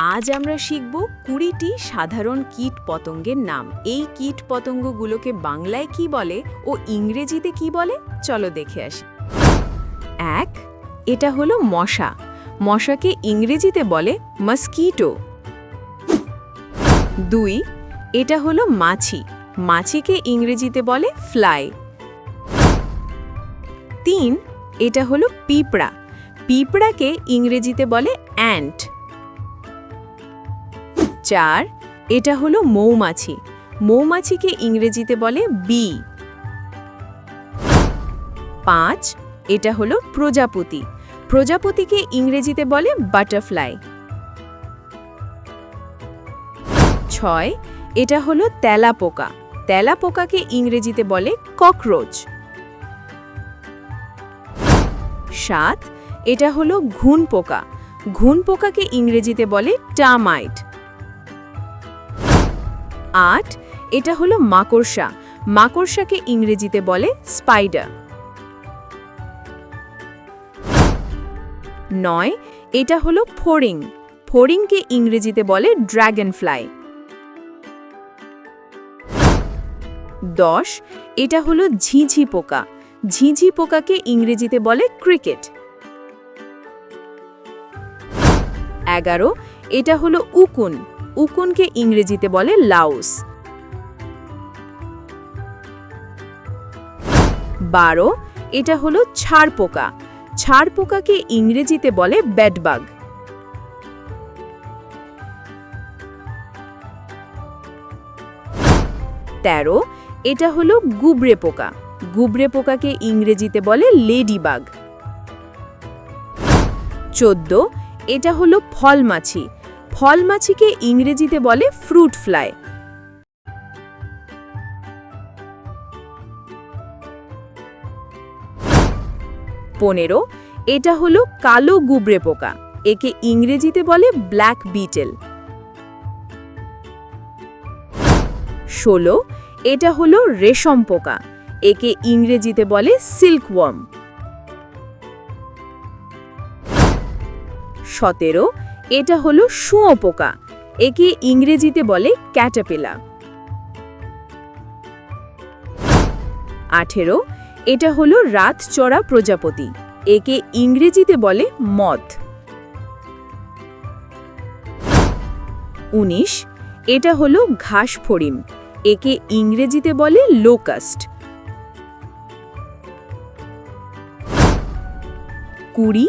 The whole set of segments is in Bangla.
আজ আমরা শিখব কুড়িটি সাধারণ কীট পতঙ্গের নাম। এই কীট পতঙ্গগুলোকে বাংলায় কি বলে ও ইংরেজিতে কি বলে? চলো দেখে আসি। এক, এটা হলো মশা। মশাকে ইংরেজিতে বলে মস্কিটো। দুই, এটা হলো মাছি। মাছিকে ইংরেজিতে বলে ফ্লাই। তিন, এটা হলো পিঁপড়া। পিঁপড়াকে ইংরেজিতে বলে অ্যান্ট। চার, এটা হলো মৌমাছি। মৌমাছিকে ইংরেজিতে বলে বি। পাঁচ, এটা হলো প্রজাপতি। প্রজাপতিকে ইংরেজিতে বলে বাটারফ্লাই। ছয়, এটা হলো তেলাপোকা। তেলাপোকাকে ইংরেজিতে বলে ককরোচ। সাত, এটা হলো ঘুন পোকা ঘুন পোকাকে ইংরেজিতে বলে টামাইট। আট, এটা হলো মাকড়সা। মাকড়সাকে ইংরেজিতে বলে স্পাইডার নয়, এটা হলো ফড়িং। ফড়িংকে ইংরেজিতে বলে ড্র্যাগন ফ্লাই দশ, এটা হলো ঝিঝি পোকা। ঝিঝি পোকাকে ইংরেজিতে বলে ক্রিকেট এগারো, এটা হলো উকুন। উকুনকে ইংরেজিতে বলে লাউস। বারো, এটা হলো ছাড় পোকা। ছাড় পোকাকে ইংরেজিতে বলে ব্যাডবাগ তেরো, এটা হলো গুবরে পোকা। গুবরে পোকাকে ইংরেজিতে বলে লেডিবাগ। চোদ্দ, এটা হলো ফল মাছি। ফল মাছিকে ইংরেজিতে বলে ফ্রুট ফ্লাই। পনেরো, এটা হলো কালো গুবরে পোকা, একে ইংরেজিতে বলে ব্ল্যাক বিটেল। ষোলো, এটা হলো রেশম পোকা, একে ইংরেজিতে বলে সিল্কওয়ার্ম। সতেরো এটা হলো শুঁয়ো পোকা, একে ইংরেজিতে বলে ক্যাটাপেলা। আঠেরো, এটা হলো রাত চড়া প্রজাপতি, একে ইংরেজিতে বলে মথ উনিশ, এটা হলো ঘাস ফড়িম একে ইংরেজিতে বলে লোকাস্ট। কুড়ি,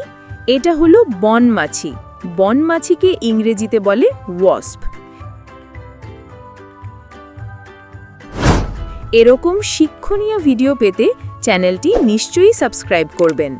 এটা হলো বনমাছি বনমাছিকে ইংরেজিতে বলে ওয়াস্প। এরকম শিক্ষণীয় ভিডিও পেতে চ্যানেলটি নিশ্চয়ই সাবস্ক্রাইব করবেন।